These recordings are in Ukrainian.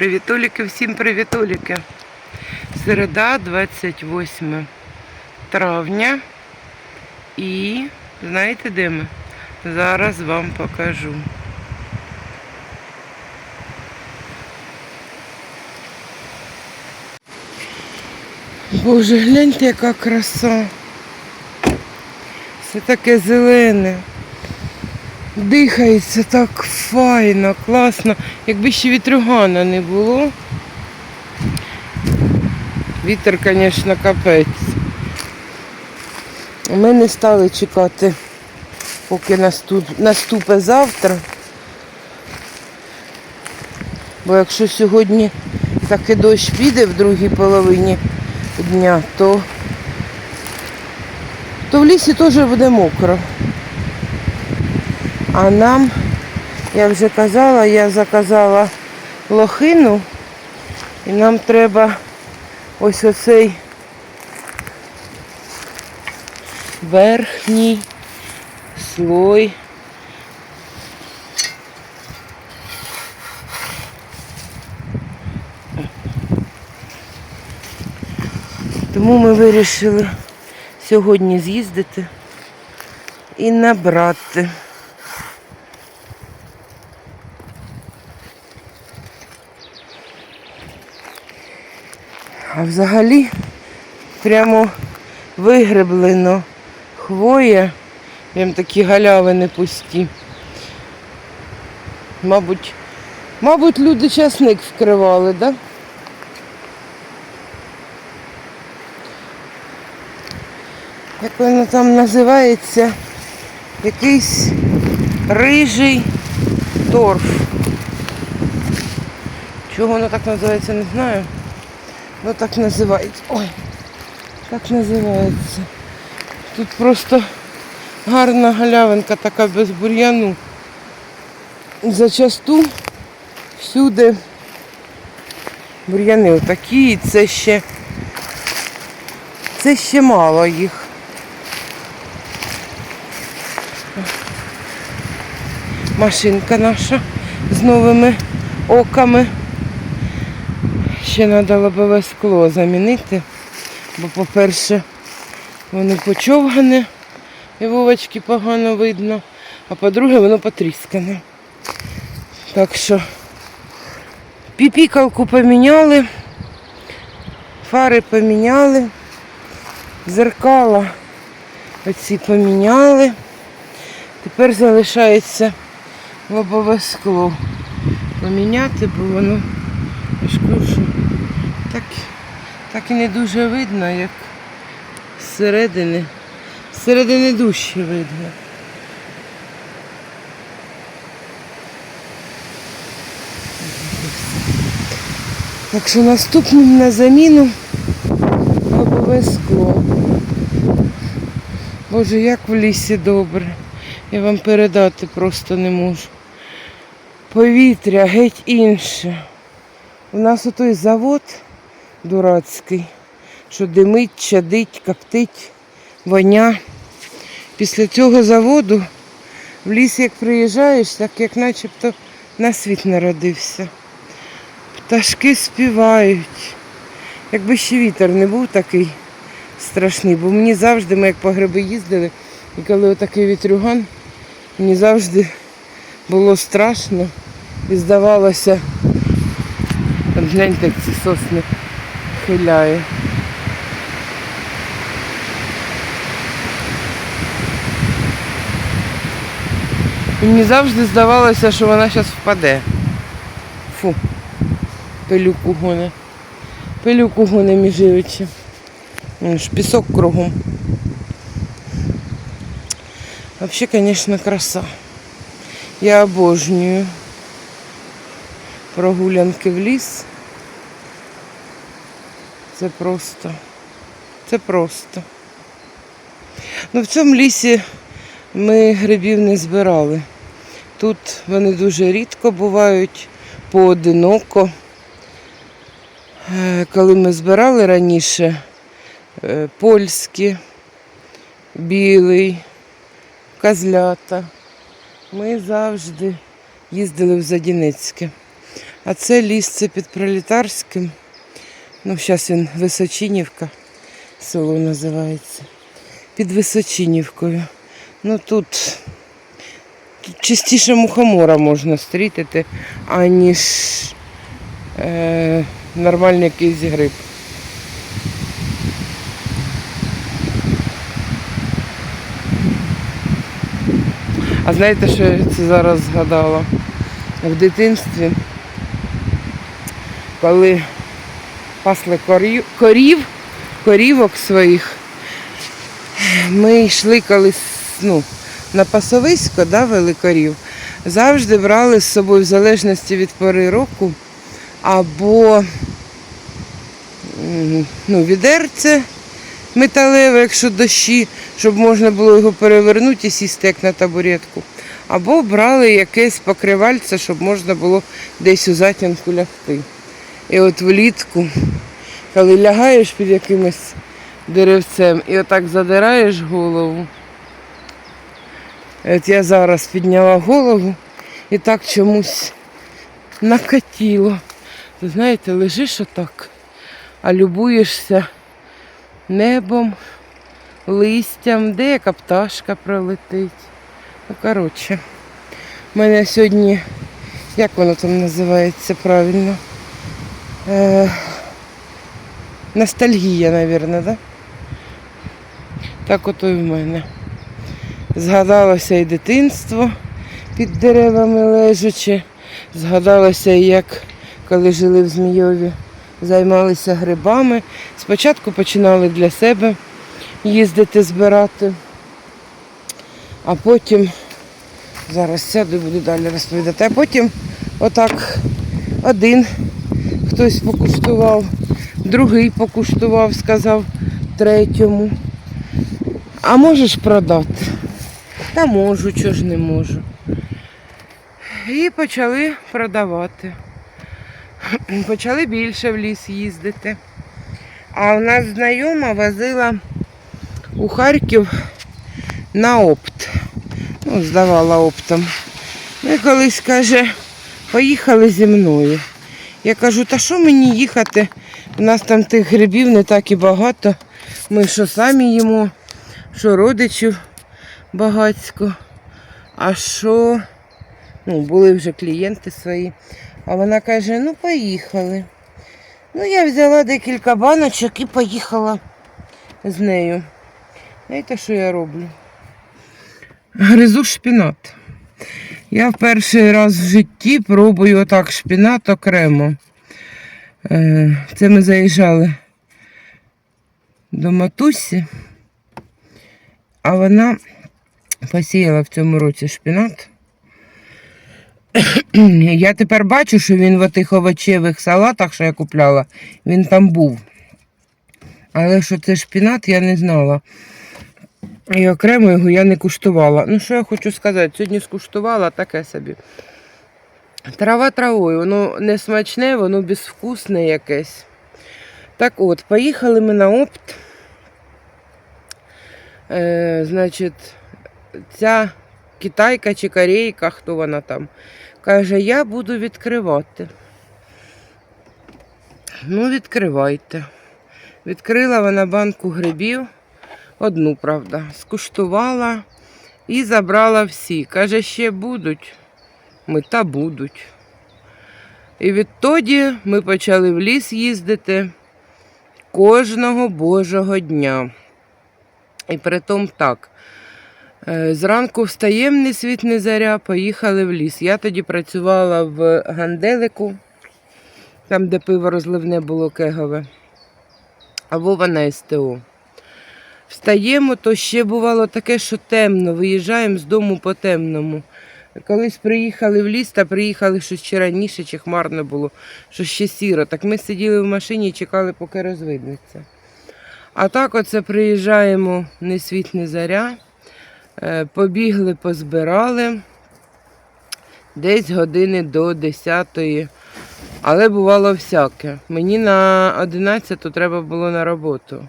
Привітуліки, всім привітуліки. Середа, 28 травня. І знаєте де ми? Зараз вам покажу. Боже, гляньте, яка краса. Все таке зелене. Дихається так файно, класно. Якби ще вітрюгана не було. Вітер, звісно, капець. Ми не стали чекати, поки наступ, наступить завтра. Бо якщо сьогодні таки дощ піде в другій половині дня, то, то в лісі теж буде мокро. А нам, я вже казала, я заказала лохину, і нам треба ось оцей верхній слой. Тому ми вирішили сьогодні з'їздити і набрати. А взагалі прямо вигреблено хвоя, прям такі галявини пусті. Мабуть, мабуть, люди часник вкривали, да? Як воно там називається? Якийсь рижий торф. Чого воно так називається, не знаю. Ну так називається. Ой, так називається. Тут просто гарна галявинка така без бур'яну. Зачасту всюди бур'яни отакі, і це ще це ще мало їх. Машинка наша з новими оками. Ще треба лобове скло замінити, бо, по-перше, воно почовгане і вовочки погано видно, а по-друге, воно потріскане. Так що піпікалку поміняли, фари поміняли, зеркала оці поміняли. Тепер залишається лобове скло поміняти, бо воно що так, так і не дуже видно, як зсередини. Зсередини дужче видно. Так що наступним на заміну лобове скло. Боже, як в лісі добре. Я вам передати просто не можу. Повітря геть інше. У нас отой завод дурацький, що димить, чадить, коптить, воня. Після цього заводу в ліс, як приїжджаєш, так як начебто на світ народився. Пташки співають. Якби ще вітер не був такий страшний, бо мені завжди, ми як по гриби їздили, і коли отакий вітрюган, мені завжди було страшно і здавалося, гляньте, як ці сосни хиляє. І мені завжди здавалося, що вона зараз впаде. Фу, пилюку гоне. Пилюку гоне між очі. Пісок кругом. Взагалі, звісно, краса. Я обожнюю прогулянки в ліс. Це просто. Це просто. Ну в цьому лісі ми грибів не збирали. Тут вони дуже рідко бувають, поодиноко. Е, Коли ми збирали раніше е, польські, білий, козлята, ми завжди їздили в Задінецьке. А це ліс це під Пролітарським. Ну, зараз він Височинівка, село називається. Під Височинівкою. Ну тут, тут частіше мухомора можна зустріти, аніж е, нормальний якийсь гриб. А знаєте, що я це зараз згадала? В дитинстві, коли пасли корів, корів корівок своїх, ми йшли колись ну, на пасовисько, да, вели корів, завжди брали з собою, в залежності від пори року, або ну, відерце металеве, якщо дощі, щоб можна було його перевернути і сісти як на табуретку. Або брали якесь покривальце, щоб можна було десь у затінку лягти. І от влітку, коли лягаєш під якимось деревцем і отак задираєш голову. От я зараз підняла голову і так чомусь накатіло. Ви знаєте, лежиш отак, а любуєшся небом, листям, деяка пташка пролетить. Ну, коротше, в мене сьогодні, як воно там називається правильно? Е, ностальгія, мабуть, да? Так ото і в мене. Згадалося і дитинство під деревами лежачи. Згадалося, як коли жили в Змійові, займалися грибами. Спочатку починали для себе їздити, збирати, а потім, зараз сяду і буду далі розповідати, а потім отак один хтось покуштував, другий покуштував, сказав третьому. А можеш продати? Та можу, чого ж не можу. І почали продавати. Почали більше в ліс їздити. А у нас знайома возила у Харків на опт. Ну, здавала оптом. І колись каже, поїхали зі мною. Я кажу, та що мені їхати? У нас там тих грибів не так і багато. Ми що самі їмо, що родичів багацько. А що, ну, були вже клієнти свої. А вона каже, ну поїхали. Ну, я взяла декілька баночок і поїхала з нею. Знаєте, що я роблю? Гризу шпінат. Я в перший раз в житті пробую отак шпінат окремо. Е, Це ми заїжджали до матусі, а вона посіяла в цьому році шпінат. Я тепер бачу, що він в тих овочевих салатах, що я купляла, він там був. Але що це шпінат, я не знала. І окремо його я не куштувала. Ну, що я хочу сказати, сьогодні скуштувала таке собі. Трава травою, воно не смачне, воно безвкусне якесь. Так от, поїхали ми на опт. Е, значить, ця китайка чи корейка, хто вона там, каже, я буду відкривати. Ну, відкривайте. Відкрила вона банку грибів, одну, правда, скуштувала і забрала всі. Каже, ще будуть. Ми та будуть. І відтоді ми почали в ліс їздити кожного божого дня. І притом так. Е, Зранку встаємо, ні світ, ні заря, поїхали в ліс. Я тоді працювала в Ганделику, там, де пиво розливне було кегове, а Вова на СТО. Встаємо, то ще бувало таке, що темно, виїжджаємо з дому по темному. Колись приїхали в ліс, та приїхали щось ще раніше, чи хмарно було, що ще сіро. Так ми сиділи в машині і чекали, поки розвиднеться. А так оце приїжджаємо ні світ, ні заря. Е, Побігли, позбирали десь години до 10 Але бувало всяке. Мені на 11 треба було на роботу.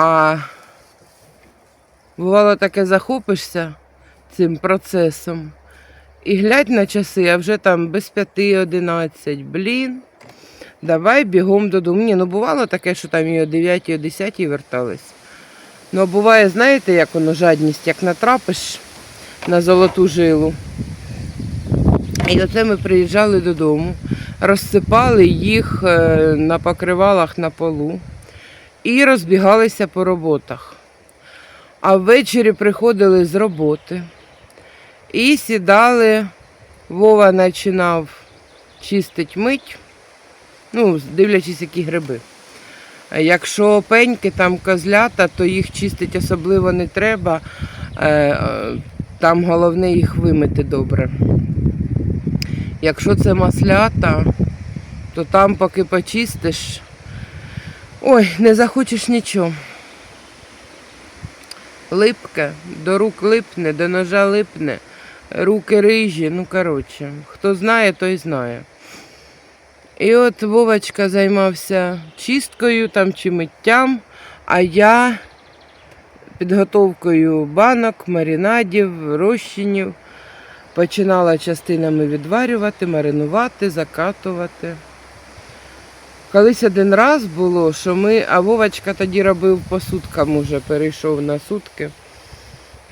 А бувало таке захопишся цим процесом І глядь на часи, а вже там без п'яти одинадцять. Блін. Давай бігом додому. Ні, ну бувало таке, що там і о 9, і о 10 вертались. Ну, а буває, знаєте, як воно жадність, як натрапиш на золоту жилу. І оце ми приїжджали додому, розсипали їх е, на покривалах на полу і розбігалися по роботах. А ввечері приходили з роботи і сідали. Вова починав чистить мить, ну, дивлячись, які гриби. Якщо пеньки там козлята, то їх чистити особливо не треба. Е, е, Там головне їх вимити добре. Якщо це маслята, то там поки почистиш, ой, не захочеш нічого. Липке, до рук липне, до ножа липне, руки рижі, ну коротше, хто знає, той знає. І от Вовочка займався чисткою там чи миттям, а я підготовкою банок, маринадів, розчинів. Починала частинами відварювати, маринувати, закатувати. Колись один раз було, що ми, а Вовочка тоді робив по суткам уже, перейшов на сутки.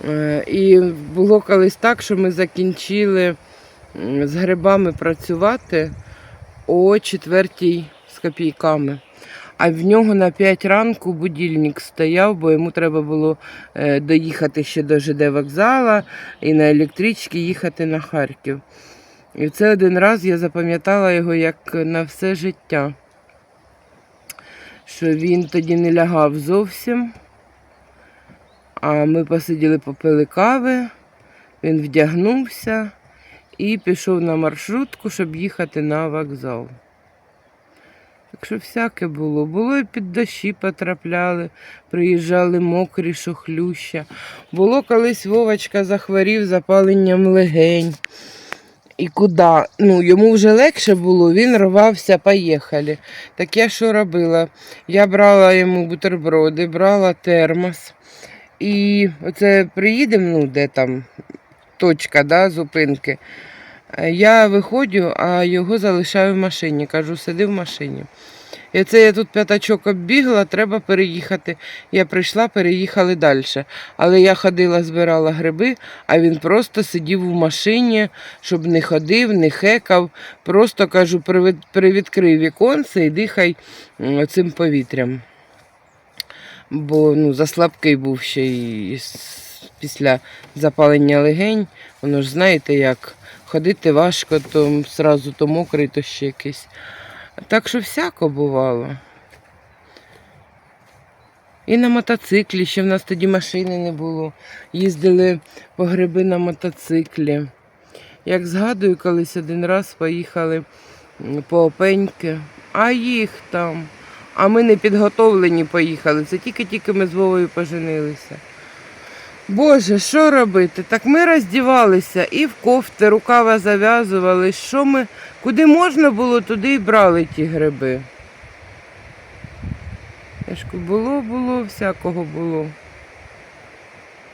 Е, І було колись так, що ми закінчили з грибами працювати о четвертій з копійками. А в нього на 5 ранку будильник стояв, бо йому треба було е, доїхати ще до ЖД вокзала і на електричці їхати на Харків. І це один раз я запам'ятала його як на все життя. Що він тоді не лягав зовсім. А ми посиділи, попили кави, він вдягнувся і пішов на маршрутку, щоб їхати на вокзал. Так що всяке було. Було і під дощі потрапляли, приїжджали мокрі, шохлюща. Було колись Вовочка захворів запаленням легень. І куди? Ну, йому вже легше було, він рвався, поїхали. Так я що робила? Я брала йому бутерброди, брала термос. І оце приїдемо, ну, де там точка, да, зупинки. Е, Я виходжу, а його залишаю в машині. Кажу, сиди в машині. І це я тут п'ятачок оббігла, треба переїхати. Я прийшла, переїхали далі. Але я ходила, збирала гриби, а він просто сидів у машині, щоб не ходив, не хекав. Просто кажу, привід- привідкрий віконце і дихай цим повітрям. Бо ну, заслабкий був ще і після запалення легень. Воно ж знаєте, як ходити важко, то зразу то мокрий, то ще якийсь. Так що всяко бувало. І на мотоциклі, ще в нас тоді машини не було. Їздили по гриби на мотоциклі. Як згадую, колись один раз поїхали по опеньки, а їх там. А ми не підготовлені поїхали. Це тільки-тільки ми з Вовою поженилися. Боже, що робити? Так ми роздівалися і в кофти, рукава зав'язували. Що ми, куди можна було, туди і брали ті гриби. Кажу, було, було, всякого було.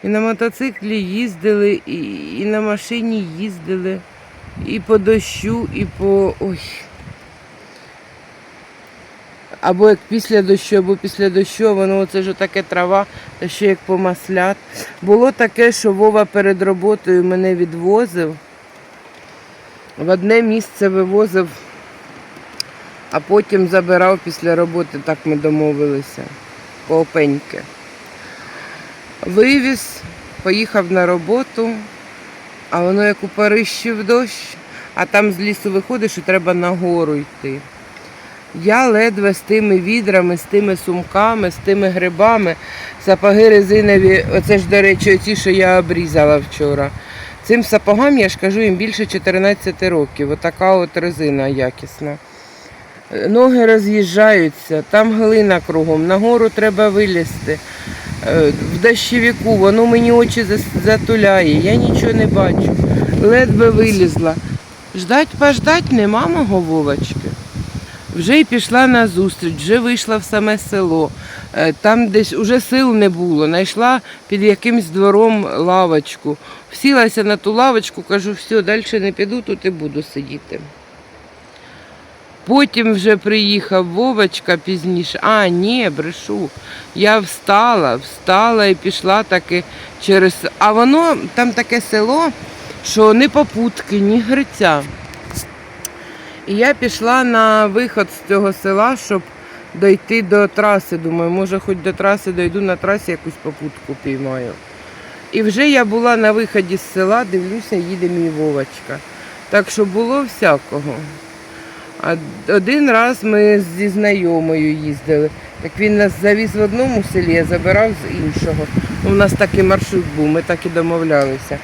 І на мотоциклі їздили, і, і на машині їздили, і по дощу, і по. Ой. Або як після дощу, або після дощу, воно це ж таке трава, ще як помаслят. Було таке, що Вова перед роботою мене відвозив. В одне місце вивозив, а потім забирав після роботи, так ми домовилися, по. Вивіз, поїхав на роботу, а воно як у Парижі в дощ, а там з лісу виходиш і треба нагору йти. Я ледве з тими відрами, з тими сумками, з тими грибами, сапоги резинові, оце ж, до речі, оці, що я обрізала вчора. Цим сапогам, я ж кажу, їм більше 14 років. Отака от резина якісна. Е, Ноги роз'їжджаються, там глина кругом, нагору треба вилізти. Е, В дощовіку воно мені очі затуляє, я нічого не бачу. Ледве вилізла. Ждать пождать нема мого Вовочки. Вже й пішла на зустріч, вже вийшла в саме село. Е, Там десь уже сил не було. Знайшла під якимсь двором лавочку. Всілася на ту лавочку, кажу, все, далі не піду, тут і буду сидіти. Потім вже приїхав Вовочка пізніше. А, ні, брешу. Я встала, встала і пішла таки через. А воно там таке село, що ні попутки, ні гриця. І я пішла на виход з цього села, щоб дойти до траси. Думаю, може, хоч до траси дойду на трасі якусь попутку піймаю. І вже я була на виході з села, дивлюся, їде мій Вовочка. Так що було всякого. А один раз ми зі знайомою їздили. Так він нас завіз в одному селі, а забирав з іншого. Ну, у нас такий маршрут був, ми так і домовлялися.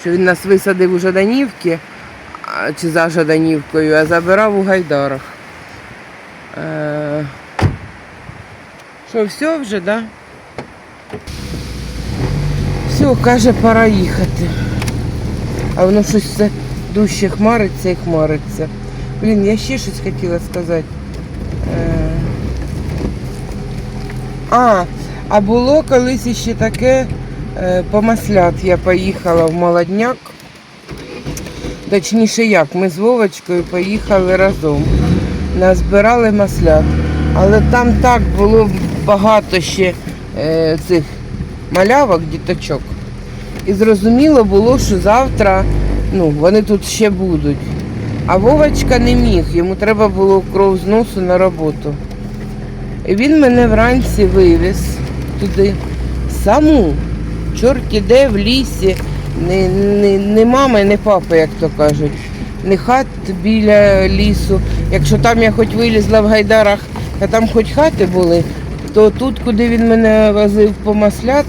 Що він нас висадив у Жаданівці чи за Жаданівкою, а забирав у Гайдарах. Що, все вже, так? Да? Все, каже, пора їхати. А воно щось все дужче хмариться і хмариться. Блін, я ще щось хотіла сказати. Е, А, а було колись іще таке е, по маслят я поїхала в молодняк. Точніше як, ми з Вовочкою поїхали разом. Назбирали маслят. Але там так було багато ще е, цих малявок, діточок. І зрозуміло було, що завтра ну, вони тут ще будуть. А Вовочка не міг, йому треба було кров з носу на роботу. І він мене вранці вивіз туди саму. Чорт іде в лісі, не, не, не мами, не папи, як то кажуть. Не хат біля лісу. Якщо там я хоч вилізла в гайдарах, а там хоч хати були, то тут, куди він мене возив по маслят,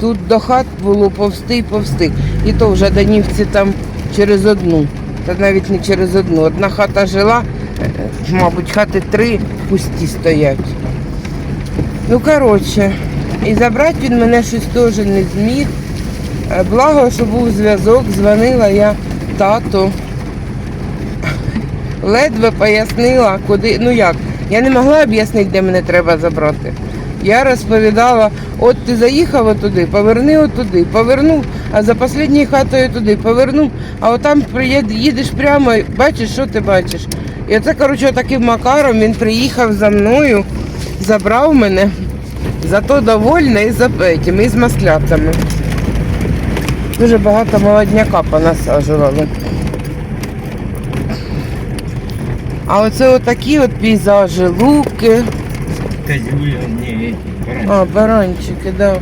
тут до хат було повсти і повсти. І то в Жаданівці там через одну. Та навіть не через одну. Одна хата жила, е, мабуть, хати три пусті стоять. Ну, коротше, і забрати він мене щось теж не зміг. Е, Благо, що був зв'язок, дзвонила я тату. Ледве пояснила, куди. Ну як, я не могла об'яснити, де мене треба забрати. Я розповідала, от ти заїхав отуди, поверни отуди, повернув, а за останньою хатою туди, повернув, а отам їдеш прямо, і бачиш, що ти бачиш. І оце, коротше, таким макаром він приїхав за мною, забрав мене, зато довольна і за і з маслятами. Дуже багато молодняка понасаджували. А оце отакі от пейзажі, луки. Козюля, не, эти, А, баранчики, да.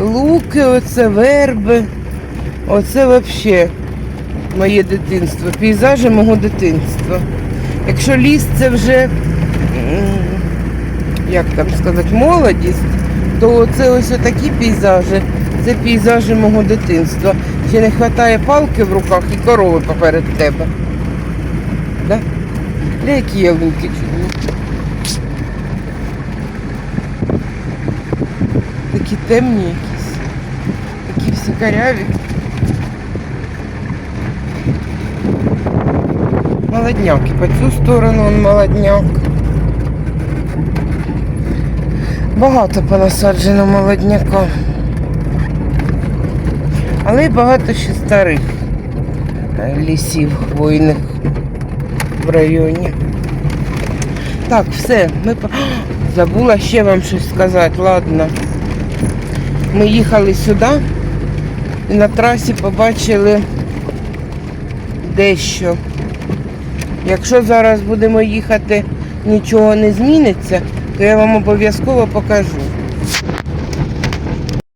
Луки, оце верби. Оце взагалі моє дитинство. Пейзажі мого дитинства. Якщо ліс це вже, як там сказати, молодість, то оце ось такі пейзажі. Це пейзажі мого дитинства. Ще не вистачає палки в руках і корови поперед тебе. Да? Для які ялинки чудні. Такі темні якісь. Такі всі каряві. Молодняк. По цю сторону он молодняк. Багато понасаджено молодняка. Але й багато ще старих е, лісів хвойних районі. Так, все, ми забула ще вам щось сказати, ладно. Ми їхали сюди і на трасі побачили дещо. Якщо зараз будемо їхати, нічого не зміниться, то я вам обов'язково покажу.